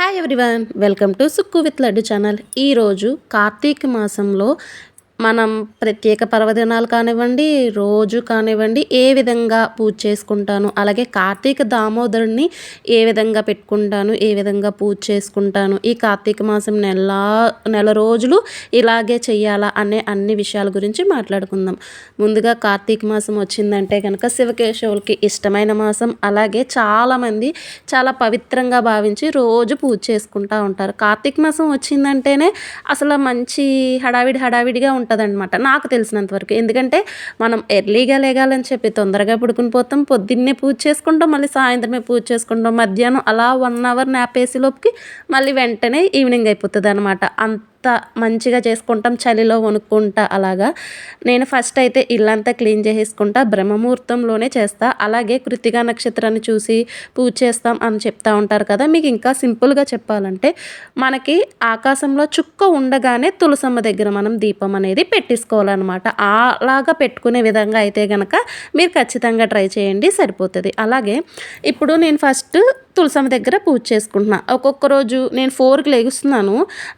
Hi everyone welcome to Sukku with Laddu channel ఈరోజు కార్తీక మాసంలో మనం ప్రత్యేక పర్వదినాలు కానివ్వండి రోజు కానివ్వండి ఏ విధంగా పూజ చేసుకుంటాను అలాగే కార్తీక దామోదరుని ఏ విధంగా పెట్టుకుంటాను ఏ విధంగా పూజ చేసుకుంటాను ఈ కార్తీక మాసం నెల నెల రోజులు ఇలాగే చేయాలా అనే అన్ని విషయాల గురించి మాట్లాడుకుందాం. ముందుగా కార్తీక మాసం వచ్చిందంటే కనుక శివకేశవులకి ఇష్టమైన మాసం. అలాగే చాలామంది చాలా పవిత్రంగా భావించి రోజు పూజ చేసుకుంటూ ఉంటారు. కార్తీక మాసం వచ్చిందంటేనే అసలు మంచి హడావిడి హడావిడిగా ఉంటుంది. ఉంటుందన్నమాట. నాకు తెలిసినంతవరకు ఎందుకంటే మనం ఎర్లీగా లేగాలని చెప్పి తొందరగా పడుకుని పోతాం పొద్దున్నే పూజ చేసుకుంటాం మళ్ళీ సాయంత్రమే పూజ చేసుకుంటాం మధ్యాహ్నం అలా వన్ అవర్ నాపేసి లోపుకి మళ్ళీ వెంటనే ఈవినింగ్ అయిపోతుంది అనమాట అంత మంచిగా చేసుకుంటాం చలిలో వణుక్కుంటా అలాగా. నేను ఫస్ట్ అయితే ఇల్లంతా క్లీన్ చేసేసుకుంటా బ్రహ్మముహూర్తంలోనే చేస్తా. అలాగే కృతిగా నక్షత్రాన్ని చూసి పూజ చేస్తాం అని చెప్తా ఉంటారు కదా. మీకు ఇంకా సింపుల్గా చెప్పాలంటే మనకి ఆకాశంలో చుక్క ఉండగానే తులసమ్మ దగ్గర మనం దీపం అనేది పెట్టేసుకోవాలన్నమాట. అలాగా పెట్టుకునే విధంగా అయితే కనుక మీరు ఖచ్చితంగా ట్రై చేయండి సరిపోతుంది. అలాగే ఇప్పుడు నేను ఫస్ట్ తులసమ్మ దగ్గర పూజ చేసుకుంటున్నా. ఒక్కొక్క రోజు నేను ఫోర్కి లెగుస్తున్నాను.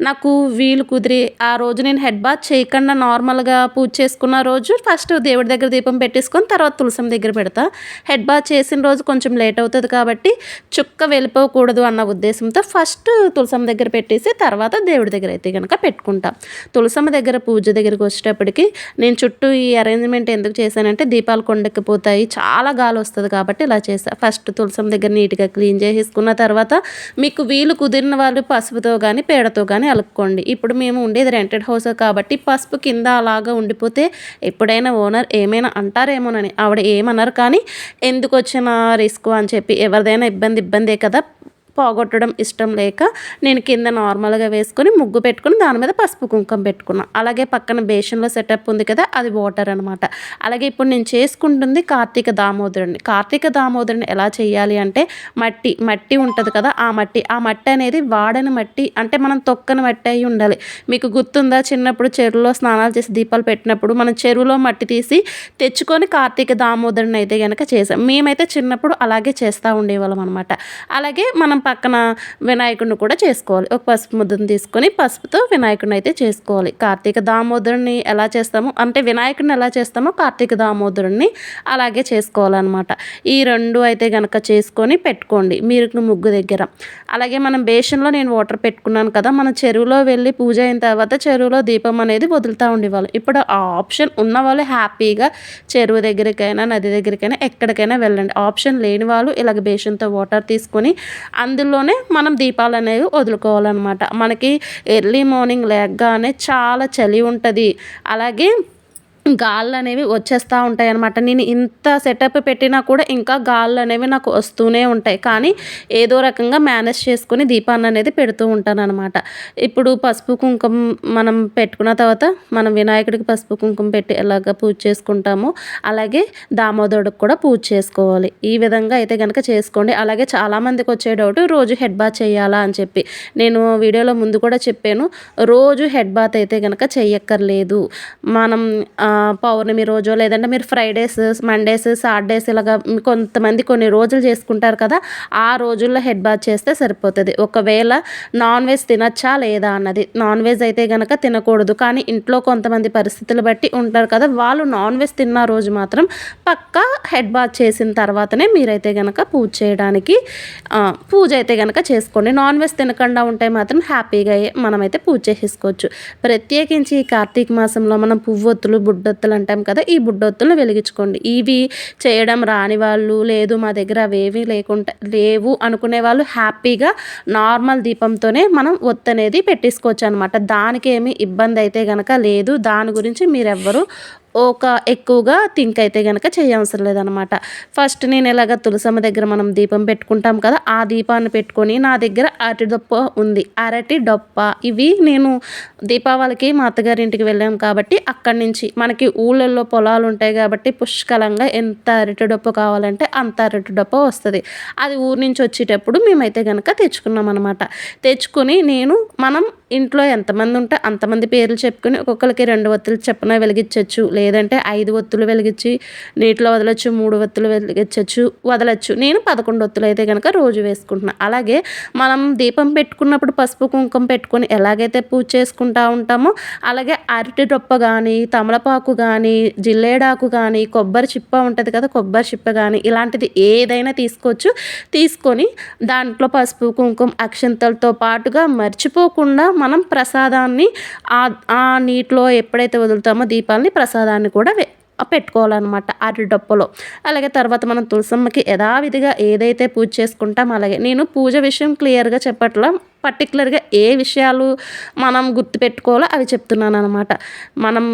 నాకు వీలు కుదిరి ఆ రోజు నేను హెడ్ బాత్ చేయకుండా నార్మల్గా పూజ చేసుకున్న రోజు ఫస్ట్ దేవుడి దగ్గర దీపం పెట్టేసుకొని తర్వాత తులసమ్మ దగ్గర పెడతా. హెడ్ బాత్ చేసిన రోజు కొంచెం లేట్ అవుతుంది కాబట్టి చుక్క వెళ్ళిపోకూడదు అన్న ఉద్దేశంతో ఫస్ట్ తులసమ్మ దగ్గర పెట్టేసి తర్వాత దేవుడి దగ్గర అయితే కనుక పెట్టుకుంటా. తులసమ్మ దగ్గర పూజ దగ్గరికి వచ్చేటప్పటికి నేను చుట్టూ ఈ అరేంజ్మెంట్ ఎందుకు చేశానంటే దీపాలు కొండెక్కిపోతాయి చాలా గాలి వస్తుంది కాబట్టి ఇలా చేస్తాను ఫస్ట్ తులసమ్మ దగ్గర నీట్గా క్లీన్ చేసేసుకున్న తర్వాత మీకు వీలు కుదిరిన వాళ్ళు పసుపుతో కానీ పేడతో కానీ అలుపుకోండి ఇప్పుడు మేము ఉండేది రెంటెడ్ హౌస్ కాబట్టి పసుపు కింద అలాగా ఉండిపోతే ఎప్పుడైనా ఓనర్ ఏమైనా అంటారేమోనని. ఆవిడ ఏమన్నారు కానీ ఎందుకు వచ్చిన రిస్క్ అని చెప్పి ఎవరిదైనా ఇబ్బంది ఇబ్బందే కదా. పోగొట్టడం ఇష్టం లేక నేను కింద నార్మల్గా వేసుకొని ముగ్గు పెట్టుకుని దాని మీద పసుపు కుంకం పెట్టుకున్నాను అలాగే పక్కన బేషన్లో సెటప్ ఉంది కదా అది వాటర్ అనమాట అలాగే ఇప్పుడు నేను చేసుకుంటుంది కార్తీక దామోదరుని. కార్తీక దామోదరుని ఎలా చేయాలి అంటే మట్టి మట్టి ఉంటుంది కదా ఆ మట్టి ఆ మట్టి అనేది వాడని మట్టి అంటే మనం తొక్కని మట్టి అయి ఉండాలి. మీకు గుర్తుందా చిన్నప్పుడు చెరువులో స్నానాలు చేసి దీపాలు పెట్టినప్పుడు మనం చెరువులో మట్టి తీసి తెచ్చుకొని కార్తీక దామోదరుని అయితే కనుక చేసాం. మేమైతే చిన్నప్పుడు అలాగే చేస్తూ ఉండేవాళ్ళం అనమాట అలాగే మనం పక్కన వినాయకుడిని కూడా చేసుకోవాలి. ఒక పసుపు ముద్దను తీసుకొని పసుపుతో వినాయకుడిని అయితే చేసుకోవాలి. కార్తీక దామోదరుని ఎలా చేస్తామో అంటే వినాయకుడిని ఎలా చేస్తామో కార్తీక దామోదరుడిని అలాగే చేసుకోవాలన్నమాట. ఈ రెండు అయితే కనుక చేసుకొని పెట్టుకోండి. మీరు ముగ్గు దగ్గర. అలాగే మనం బేషన్లో నేను వాటర్ పెట్టుకున్నాను కదా మన చెరువులో వెళ్ళి పూజ అయిన తర్వాత చెరువులో దీపం అనేది వదులుతూ ఉండేవాళ్ళు. ఇప్పుడు ఆ ఆప్షన్ ఉన్న వాళ్ళు హ్యాపీగా చెరువు దగ్గరికైనా నది దగ్గరికైనా ఎక్కడికైనా వెళ్ళండి. ఆప్షన్ లేని వాళ్ళు ఇలాగ బేషన్తో వాటర్ తీసుకొని అందులోనే మనం దీపాలు అనేవి వదులుకోవాలన్నమాట. మనకి ఎర్లీ మార్నింగ్ లేకగానే చాలా చలి ఉంటుంది. అలాగే గాళ్ళు అనేవి వచ్చేస్తూ ఉంటాయి అనమాట నేను ఇంత సెటప్ పెట్టినా కూడా ఇంకా గాళ్ళు అనేవి నాకు వస్తూనే ఉంటాయి. కానీ ఏదో రకంగా మేనేజ్ చేసుకుని దీపాన్ని అనేది పెడుతూ ఉంటాను అనమాట ఇప్పుడు పసుపు కుంకుమ మనం పెట్టుకున్న తర్వాత మనం వినాయకుడికి పసుపు కుంకుమ పెట్టి ఎలాగ పూజ చేసుకుంటామో అలాగే దామోదరుడికి కూడా పూజ చేసుకోవాలి. ఈ విధంగా అయితే కనుక చేసుకోండి. అలాగే చాలామందికి వచ్చే డౌట్ రోజు హెడ్ బాత్ చేయాలా అని చెప్పి. నేను వీడియోలో ముందు కూడా చెప్పాను రోజు హెడ్ బాత్ అయితే కనుక చెయ్యక్కర్లేదు. మనం పౌర్ణమి రోజు లేదంటే మీరు ఫ్రైడేస్ మండేస్ సాటర్డేస్ ఇలాగా కొంతమంది కొన్ని రోజులు చేసుకుంటారు కదా ఆ రోజుల్లో హెడ్ బాత్ చేస్తే సరిపోతుంది. ఒకవేళ నాన్ వెజ్ తినచ్చా లేదా అన్నది. నాన్ వెజ్ అయితే కనుక తినకూడదు. కానీ ఇంట్లో కొంతమంది పరిస్థితులు బట్టి ఉంటారు కదా వాళ్ళు నాన్ వెజ్ తిన్న రోజు మాత్రం పక్కా హెడ్ బాత్ చేసిన తర్వాతనే మీరైతే కనుక పూజ చేయడానికి పూజ అయితే కనుక చేసుకోండి. నాన్ వెజ్ తినకుండా ఉంటే మాత్రం హ్యాపీగా మనమైతే పూజ చేసుకోవచ్చు ప్రత్యేకించి ఈ కార్తీక మాసంలో మనం పువ్వొత్తులు బుడ్డ బుడ్డొత్తులు అంటాం కదా ఈ బుడ్డొత్తులను వెలిగించుకోండి. ఇవి చేయడం రాని వాళ్ళు లేదు మా దగ్గర అవేవి లేకుండా లేవు అనుకునే వాళ్ళు హ్యాపీగా నార్మల్ దీపంతోనే మనం ఒత్తు అనేది పెట్టేసుకోవచ్చు అనమాట దానికి ఏమి ఇబ్బంది అయితే కనుక లేదు. దాని గురించి మీరెవ్వరూ ఒక ఎక్కువగా థింక్ అయితే కనుక చేయవసరం లేదనమాట ఫస్ట్ నేను ఇలాగ తులసమ్మ దగ్గర మనం దీపం పెట్టుకుంటాం కదా ఆ దీపాన్ని పెట్టుకొని నా దగ్గర అరటి దొప్ప ఉంది. అరటి డొప్ప. ఇవి నేను దీపావళికి మా అత్తగారి ఇంటికి వెళ్ళాం కాబట్టి అక్కడి నుంచి మనకి ఊళ్ళల్లో పొలాలు ఉంటాయి కాబట్టి పుష్కలంగా ఎంత అరటి డొప్ప కావాలంటే అంత అరటి డొప్ప వస్తుంది. అది ఊరి నుంచి వచ్చేటప్పుడు మేమైతే కనుక తెచ్చుకున్నాం అనమాట తెచ్చుకొని నేను మనం ఇంట్లో ఎంతమంది ఉంటే అంతమంది పేర్లు చెప్పుకొని ఒక్కొక్కరికి రెండు ఒత్తులు చెప్పిన వెలిగించవచ్చు లేదంటే ఐదు ఒత్తులు వెలిగించి నీటిలో వదలొచ్చు మూడు ఒత్తులు వెలిగించవచ్చు వదలచ్చు. నేను పదకొండు ఒత్తులు అయితే కనుక రోజు వేసుకుంటున్నాను అలాగే మనం దీపం పెట్టుకున్నప్పుడు పసుపు కుంకుమ పెట్టుకొని ఎలాగైతే పూజ చేసుకుంటూ ఉంటామో అలాగే అరటి రొప్ప కానీ తమలపాకు కానీ జిల్లేడాకు కానీ కొబ్బరి చిప్ప ఉంటుంది కదా కొబ్బరి చిప్ప కానీ ఇలాంటిది ఏదైనా తీసుకోవచ్చు. తీసుకొని దాంట్లో పసుపు కుంకుమ అక్షంతలతో పాటుగా మర్చిపోకుండా మనం ప్రసాదాన్ని ఆ నీటిలో ఎప్పుడైతే వదులుతామో దీపాలని ప్రసాదాన్ని కూడా పెట్టుకోవాలన్నమాట అరటి డొప్పలో. అలాగే తర్వాత మనం తులసమ్మకి యథావిధిగా ఏదైతే పూజ చేసుకుంటాం అలాగే నేను పూజ విషయం క్లియర్గా చెప్పట్లా పర్టికులర్గా ఏ విషయాలు మనం గుర్తుపెట్టుకోవాలో అవి చెప్తున్నాను అనమాట మనం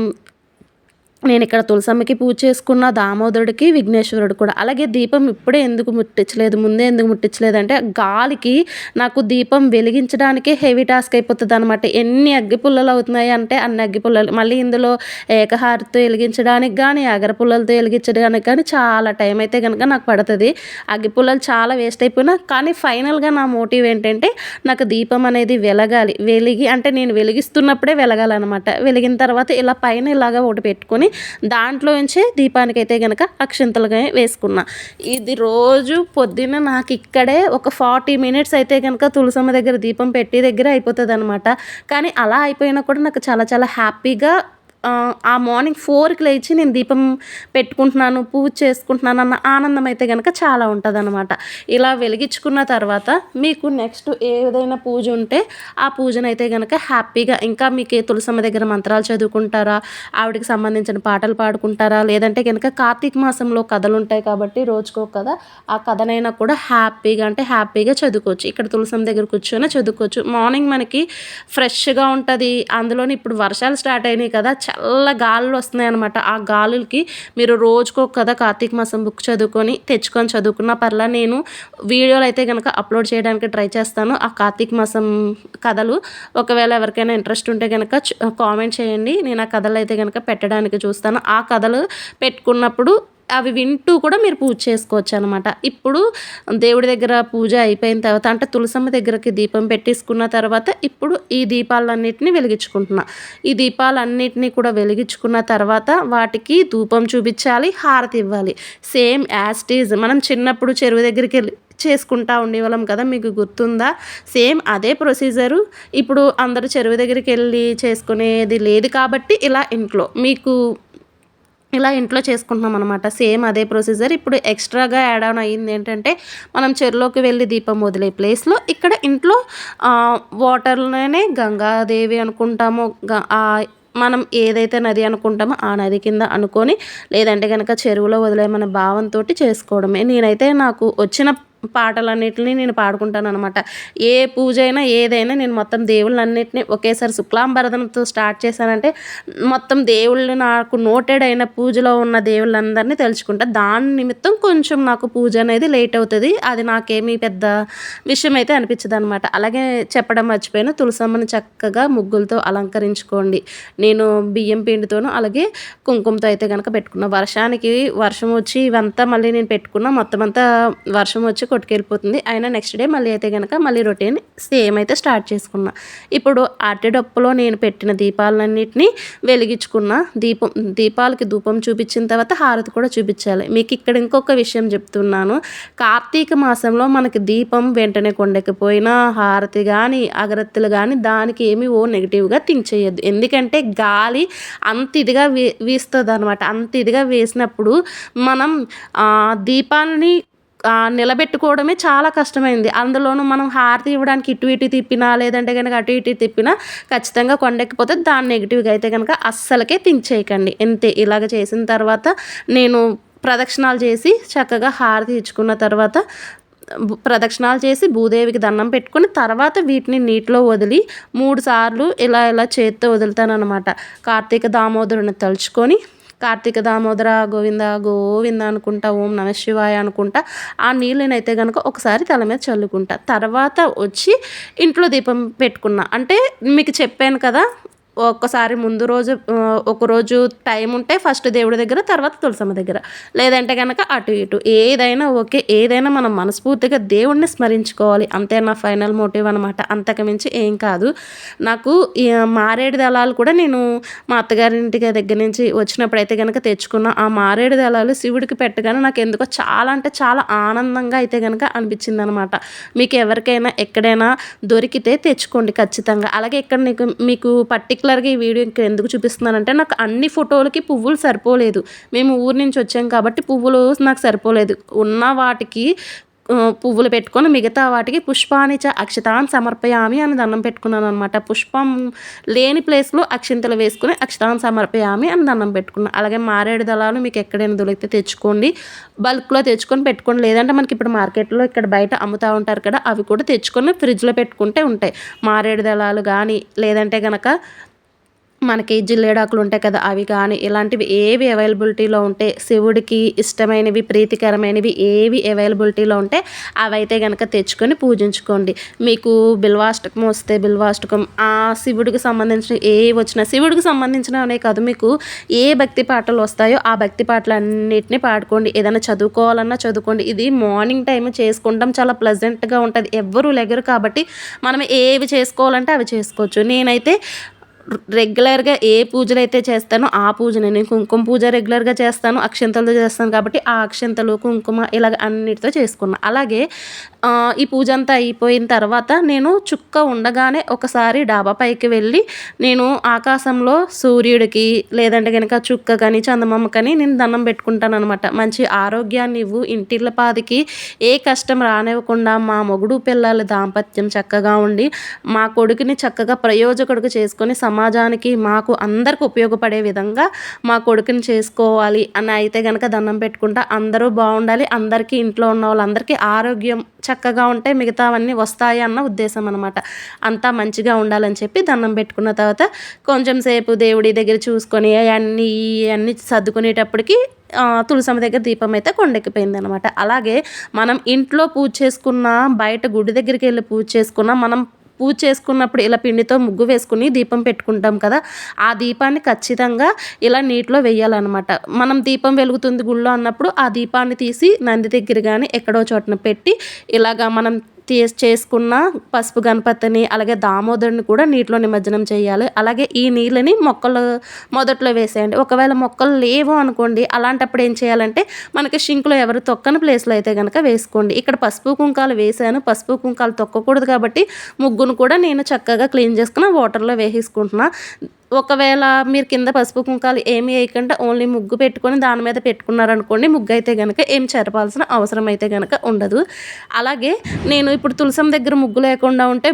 నేను ఇక్కడ తులసమ్మకి పూజ చేసుకున్న దామోదరుడికి విఘ్నేశ్వరుడు కూడా. అలాగే దీపం ఇప్పుడే ఎందుకు ముట్టించలేదు ముందే ఎందుకు ముట్టించలేదు అంటే గాలికి నాకు దీపం వెలిగించడానికే హెవీ టాస్క్ అయిపోతుంది అనమాట ఎన్ని అగ్గిపుల్లలు అవుతున్నాయి అంటే అన్ని అగ్గిపుల్లలు. మళ్ళీ ఇందులో ఏకహారతో వెలిగించడానికి కానీ అగరపుల్లలతో వెలిగించడానికి కానీ చాలా టైం అయితే కనుక నాకు పడుతుంది. అగ్గిపుల్లలు చాలా వేస్ట్ అయిపోయినా కానీ ఫైనల్గా నా మోటివ్ ఏంటంటే నాకు దీపం అనేది వెలగాలి. వెలిగి అంటే నేను వెలిగిస్తున్నప్పుడే వెలగాలన్నమాట. వెలిగిన తర్వాత ఇలా పైన ఇలాగ ఒకటి పెట్టుకొని దాంట్లోంచి దీపానికి అయితే కనుక అక్షంతలుగా వేసుకున్నా. ఇది రోజు పొద్దున్న నాకు ఇక్కడే ఒక ఫార్టీ మినిట్స్ అయితే కనుక తులసమ్మ దగ్గర దీపం పెట్టి దగ్గర అయిపోతుంది అనమాట కానీ అలా అయిపోయినా కూడా నాకు చాలా చాలా హ్యాపీగా ఆ మార్నింగ్ ఫోర్కి లేచి నేను దీపం పెట్టుకుంటున్నాను పూజ చేసుకుంటున్నాను అన్న ఆనందం అయితే కనుక చాలా ఉంటుంది అనమాట ఇలా వెలిగించుకున్న తర్వాత మీకు నెక్స్ట్ ఏదైనా పూజ ఉంటే ఆ పూజనైతే అయితే కనుక హ్యాపీగా ఇంకా మీకు తులసమ్మ దగ్గర మంత్రాలు చదువుకుంటారా ఆవిడకి సంబంధించిన పాటలు పాడుకుంటారా లేదంటే కనుక కార్తీక మాసంలో కథలు ఉంటాయి కాబట్టి రోజుకో కథ ఆ కథనైనా కూడా హ్యాపీగా అంటే హ్యాపీగా చదువుకోవచ్చు. ఇక్కడ తులసమ్మ దగ్గర కూర్చొని చదువుకోవచ్చు. మార్నింగ్ మనకి ఫ్రెష్గా ఉంటుంది అందులోని ఇప్పుడు వర్షాలు స్టార్ట్ అయినాయి కదా చల్ల గాలులు వస్తున్నాయి అనమాట ఆ గాలులకి మీరు రోజుకో కథ కార్తీక మాసం బుక్ చదువుకొని తెచ్చుకొని చదువుకున్న పర్లా నేను వీడియోలు అయితే కనుక అప్లోడ్ చేయడానికి ట్రై చేస్తాను. ఆ కార్తీక మాసం కథలు ఒకవేళ ఎవరికైనా ఇంట్రెస్ట్ ఉంటే కనుక కామెంట్ చేయండి. నేను ఆ కథలు అయితే కనుక పెట్టడానికి చూస్తాను. ఆ కథలు పెట్టుకున్నప్పుడు అవి వింటూ కూడా మీరు పూజ చేసుకోవచ్చు అనమాట ఇప్పుడు దేవుడి దగ్గర పూజ అయిపోయిన తర్వాత అంటే తులసమ్మ దగ్గరకి దీపం పెట్టేసుకున్న తర్వాత ఇప్పుడు ఈ దీపాలన్నిటిని వెలిగించుకుంటున్నా. ఈ దీపాలన్నిటిని కూడా వెలిగించుకున్న తర్వాత వాటికి ధూపం చూపించాలి హారతి ఇవ్వాలి. సేమ్ యాస్టీజ్ మనం చిన్నప్పుడు చెరువు దగ్గరికి వెళ్ళి చేసుకుంటా ఉండేవాళ్ళం కదా మీకు గుర్తుందా? సేమ్ అదే ప్రొసీజరు. ఇప్పుడు అందరూ చెరువు దగ్గరికి వెళ్ళి చేసుకునేది లేదు కాబట్టి ఇలా ఇంట్లో. మీకు ఇలా ఇంట్లో చేసుకుంటున్నాం అనమాట సేమ్ అదే ప్రొసీజర్ ఇప్పుడు ఎక్స్ట్రాగా యాడ్ ఆన్ అయ్యింది ఏంటంటే మనం చెరువులోకి వెళ్ళి దీపం వదిలే ప్లేస్లో ఇక్కడ ఇంట్లో వాటర్లోనే గంగాదేవి అనుకుంటామో. మనం ఏదైతే నది అనుకుంటామో ఆ నది కింద అనుకొని లేదంటే కనుక చెరువులో వదిలేమనే భావంతో చేసుకోవడమే. నేనైతే నాకు వచ్చిన పాటలన్నిటిని నేను పాడుకుంటాను అనమాట ఏ పూజ అయినా ఏదైనా నేను మొత్తం దేవుళ్ళన్నిటిని ఒకేసారి శుక్లాంబరదనతో స్టార్ట్ చేశానంటే మొత్తం దేవుళ్ళు నాకు నోటెడ్ అయిన పూజలో ఉన్న దేవుళ్ళందరినీ తెలుసుకుంటా దాని నిమిత్తం కొంచెం నాకు పూజ అనేది లేట్ అవుతుంది. అది నాకేమీ పెద్ద విషయం అయితే అనిపించదు అనమాట అలాగే చెప్పడం మర్చిపోయాను. తులసమ్మని చక్కగా ముగ్గులతో అలంకరించుకోండి. నేను బియ్యం పిండితోనూ అలాగే కుంకుమతో అయితే కనుక పెట్టుకున్నా. వర్షానికి వర్షం వచ్చి ఇవంతా మళ్ళీ నేను పెట్టుకున్నా. మొత్తం అంతా వర్షం వచ్చి కొట్టుకెళ్ళిపోతుంది. అయినా నెక్స్ట్ డే మళ్ళీ అయితే కనుక మళ్ళీ రొటీన్ సేమ్ అయితే స్టార్ట్ చేసుకున్నా. ఇప్పుడు అరటిడప్పులో నేను పెట్టిన దీపాలన్నింటినీ వెలిగించుకున్న. దీపం దీపాలకి ధూపం చూపించిన తర్వాత హారతి కూడా చూపించాలి. మీకు ఇక్కడ ఇంకొక విషయం చెప్తున్నాను. కార్తీక మాసంలో మనకి దీపం వెంటనే కొండకపోయినా హారతి కానీ అగరత్తులు కానీ దానికి ఏమి ఓ నెగిటివ్గా థింక్ చేయొద్దు. ఎందుకంటే గాలి అంత ఇదిగా వీ వీస్తుంది అనమాట అంత ఇదిగా వేసినప్పుడు మనం దీపాన్ని నిలబెట్టుకోవడమే చాలా కష్టమైంది. అందులోనూ మనం హారతి ఇవ్వడానికి ఇటు ఇటు తిప్పినా లేదంటే కనుక అటు ఇటు తిప్పినా ఖచ్చితంగా కొండెక్కిపోతే దాని నెగిటివ్గా అయితే కనుక అస్సలకే థింక్ చేయకండి. అంతే ఇలాగ చేసిన తర్వాత నేను ప్రదక్షిణాలు చేసి చక్కగా హారతి ఇచ్చుకున్న తర్వాత ప్రదక్షిణాలు చేసి భూదేవికి దండం పెట్టుకుని తర్వాత వీటిని నీటిలో వదిలి మూడు సార్లు ఇలా ఇలా చేత్తో వదులుతానమాట కార్తీక దామోదరుని తలుచుకొని కార్తీక దామోదర గోవింద గోవింద అనుకుంటా ఓం నమ శివాయ అనుకుంటా ఆ నీళ్ళనైతే కనుక ఒకసారి తల మీద చల్లుకుంటా. తర్వాత వచ్చి ఇంట్లో దీపం పెట్టుకున్నా. అంటే మీకు చెప్పాను కదా ఒక్కసారి ముందు రోజు ఒకరోజు టైం ఉంటే ఫస్ట్ దేవుడి దగ్గర తర్వాత తులసమ్మ దగ్గర. లేదంటే కనుక అటు ఇటు. ఏదైనా ఓకే ఏదైనా మనం మనస్ఫూర్తిగా దేవుడిని స్మరించుకోవాలి. అంతే నా ఫైనల్ మోటివ్ అనమాట అంతకుమించి ఏం కాదు. నాకు మారేడు దళాలు కూడా నేను మా అత్తగారింటి దగ్గర నుంచి వచ్చినప్పుడు అయితే కనుక తెచ్చుకున్న ఆ మారేడు దళాలు శివుడికి పెట్టగానే నాకు ఎందుకో చాలా అంటే చాలా ఆనందంగా అయితే కనుక అనిపించింది అనమాట మీకు ఎవరికైనా ఎక్కడైనా దొరికితే తెచ్చుకోండి ఖచ్చితంగా. అలాగే ఇక్కడ నీకు మీకు పర్టికులర్గా ఈ వీడియో ఇంకా ఎందుకు చూపిస్తున్నానంటే నాకు అన్ని ఫోటోలకి పువ్వులు సరిపోలేదు. మేము ఊరు నుంచి వచ్చాం కాబట్టి పువ్వులు నాకు సరిపోలేదు. ఉన్న వాటికి పువ్వులు పెట్టుకొని మిగతా వాటికి పుష్పానిచ అక్షతాన్ సమర్పయామి అని దండం పెట్టుకున్నాను అనమాట పుష్పం లేని ప్లేస్లో అక్షింతలు వేసుకుని అక్షతాన్ సమర్పయామి అని దండం పెట్టుకున్నాను అలాగే మారేడు దళాలు మీకు ఎక్కడైనా దొరికితే తెచ్చుకోండి. బల్క్లో తెచ్చుకొని పెట్టుకోండి. లేదంటే మనకి ఇప్పుడు మార్కెట్లో ఇక్కడ బయట అమ్ముతూ ఉంటారు కదా అవి కూడా తెచ్చుకొని ఫ్రిడ్జ్లో పెట్టుకుంటే ఉంటాయి. మారేడు దళాలు కానీ లేదంటే కనుక మనకి జిల్లేడాకులు ఉంటాయి కదా అవి కానీ ఇలాంటివి ఏవి అవైలబిలిటీలో ఉంటే శివుడికి ఇష్టమైనవి ప్రీతికరమైనవి ఏవి అవైలబిలిటీలో ఉంటే అవైతే కనుక తెచ్చుకొని పూజించుకోండి. మీకు బిల్వాష్టకం వస్తే బిల్వాష్టకం ఆ శివుడికి సంబంధించిన ఏ వచ్చినా శివుడికి సంబంధించినవనే కాదు మీకు ఏ భక్తి పాటలు వస్తాయో ఆ భక్తి పాటలు అన్నిటిని పాడుకోండి. ఏదైనా చదువుకోవాలన్నా చదువుకోండి. ఇది మార్నింగ్ టైం చేసుకుంటాం చాలా ప్లెజెంట్గా ఉంటుంది. ఎవ్వరూ లెగరు కాబట్టి మనం ఏవి చేసుకోవాలంటే అవి చేసుకోవచ్చు. నేనైతే రెగ్యులర్గా ఏ పూజలు అయితే చేస్తానో ఆ పూజనే. నేను కుంకుమ పూజ రెగ్యులర్గా చేస్తాను అక్షంతలతో చేస్తాను కాబట్టి ఆ అక్షంతలు కుంకుమ ఇలాగ అన్నిటితో చేసుకున్నాను అలాగే ఈ పూజ అంతా అయిపోయిన తర్వాత నేను చుక్క ఉండగానే ఒకసారి డాబా పైకి వెళ్ళి నేను ఆకాశంలో సూర్యుడికి లేదంటే కనుక చుక్క కానీ చందమామ కానీ నేను దండం పెట్టుకుంటాను అనమాట మంచి ఆరోగ్యాన్ని ఇవ్వు. ఇంటిళ్ళ పాదికి ఏ కష్టం రానివ్వకుండా మా మొగుడు పిల్లల దాంపత్యం చక్కగా ఉండి మా కొడుకుని చక్కగా ప్రయోజకుడికి చేసుకొని సమాజానికి మాకు అందరికి ఉపయోగపడే విధంగా మా కొడుకుని చేసుకోవాలి అని అయితే కనుక దండం పెట్టుకుంటా అందరూ బాగుండాలి అందరికీ ఇంట్లో ఉన్న వాళ్ళందరికీ ఆరోగ్యం చక్కగా ఉంటే మిగతావన్నీ వస్తాయి అన్న ఉద్దేశం అనమాట అంతా మంచిగా ఉండాలని చెప్పి దండం పెట్టుకున్న తర్వాత కొంచెం సేపు దేవుడి దగ్గర చూసుకొని అవన్నీ అన్నీ సర్దుకునేటప్పటికి తులసమ్మ దగ్గర దీపం అయితే కొండెక్కిపోయింది అనమాట అలాగే మనం ఇంట్లో పూజ చేసుకున్న బయట గుడి దగ్గరికి వెళ్ళి పూజ చేసుకున్న మనం పూజ చేసుకున్నప్పుడు ఇలా పిండితో ముగ్గు వేసుకుని దీపం పెట్టుకుంటాం కదా ఆ దీపాన్ని ఖచ్చితంగా ఇలా నీటిలో వేయాలన్నమాట. మనం దీపం వెలుగుతుంది గుళ్ళో అన్నప్పుడు ఆ దీపాన్ని తీసి నంది దగ్గర కానీ ఎక్కడో చోటన పెట్టి ఇలాగా మనం తీ చేసుకున్న పసుపు గణపతిని అలాగే దామోదరుని కూడా నీటిలో నిమజ్జనం చేయాలి. అలాగే ఈ నీళ్ళని మొక్కలు మొదట్లో వేసేయండి. ఒకవేళ మొక్కలు లేవు అనుకోండి అలాంటప్పుడు ఏం చేయాలంటే మనకి షింకులో ఎవరు తొక్కని ప్లేస్లో అయితే కనుక వేసుకోండి. ఇక్కడ పసుపు కుంకాలు వేసాను పసుపు కుంకాలు తొక్కకూడదు కాబట్టి ముగ్గును కూడా నేను చక్కగా క్లీన్ చేసుకున్న వాటర్లో వేసేసుకుంటున్నా. ఒకవేళ మీరు కింద పసుపు కుంకాలు ఏమి వేయకుండా ఓన్లీ ముగ్గు పెట్టుకొని దాని మీద పెట్టుకున్నారనుకోండి ముగ్గు అయితే కనుక ఏం చెరపాల్సిన అవసరం అయితే కనుక ఉండదు. అలాగే నేను ఇప్పుడు తులసం దగ్గర ముగ్గు లేకుండా ఉంటే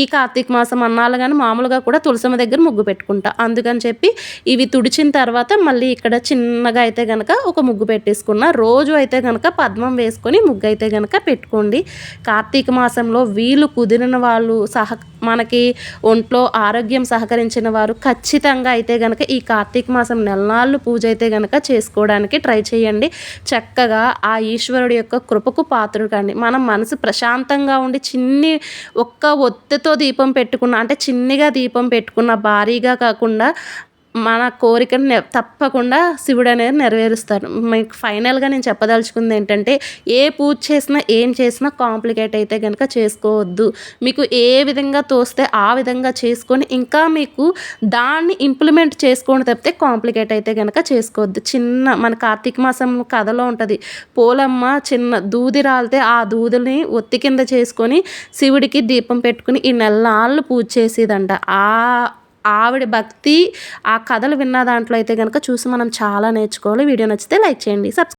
ఈ కార్తీక మాసం అన్నాళ్ళు కానీ మామూలుగా కూడా తులసం దగ్గర ముగ్గు పెట్టుకుంటా. అందుకని చెప్పి ఇవి తుడిచిన తర్వాత మళ్ళీ ఇక్కడ చిన్నగా అయితే కనుక ఒక ముగ్గు పెట్టేసుకున్న రోజు అయితే కనుక పద్మం వేసుకొని ముగ్గు అయితే కనుక పెట్టుకోండి. కార్తీక మాసంలో వీలు కుదిరిన వాళ్ళు సహ మనకి ఒంట్లో ఆరోగ్యం సహకరించిన వారు ఖచ్చితంగా అయితే కనుక ఈ కార్తీక మాసం నెలనాళ్ళు పూజ అయితే కనుక చేసుకోవడానికి ట్రై చేయండి. చక్కగా ఆ ఈశ్వరుడి యొక్క కృపకు పాత్రుడు కానీ మనం మనసు ప్రశాంతంగా ఉండి చిన్ని ఒక్క ఒత్తితో దీపం పెట్టుకున్న అంటే చిన్నగా దీపం పెట్టుకున్న భారీగా కాకుండా మన కోరికను తప్పకుండా శివుడు అనేది నెరవేరుస్తారు మీకు ఫైనల్గా నేను చెప్పదలుచుకుంది ఏంటంటే ఏ పూజ చేసినా ఏం చేసినా కాంప్లికేట్ అయితే కనుక చేసుకోవద్దు. మీకు ఏ విధంగా తోస్తే ఆ విధంగా చేసుకొని ఇంకా మీకు దాన్ని ఇంప్లిమెంట్ చేసుకోండి తప్పితే కాంప్లికేట్ అయితే కనుక చేసుకోవద్దు. చిన్న మన కార్తీక మాసం కథలో ఉంటుంది పోలమ్మ చిన్న దూది రాలితే ఆ దూదుని ఒత్తి కింద చేసుకొని శివుడికి దీపం పెట్టుకుని ఈ నెలనాళ్ళు పూజ చేసేదంట. ఆ ఆవిడ భక్తి ఆ కథలు విన్న దాంట్లో అయితే కనుక చూసి మనం చాలా నేర్చుకోవాలి. వీడియో నచ్చితే లైక్ చేయండి సబ్స్క్రైబ్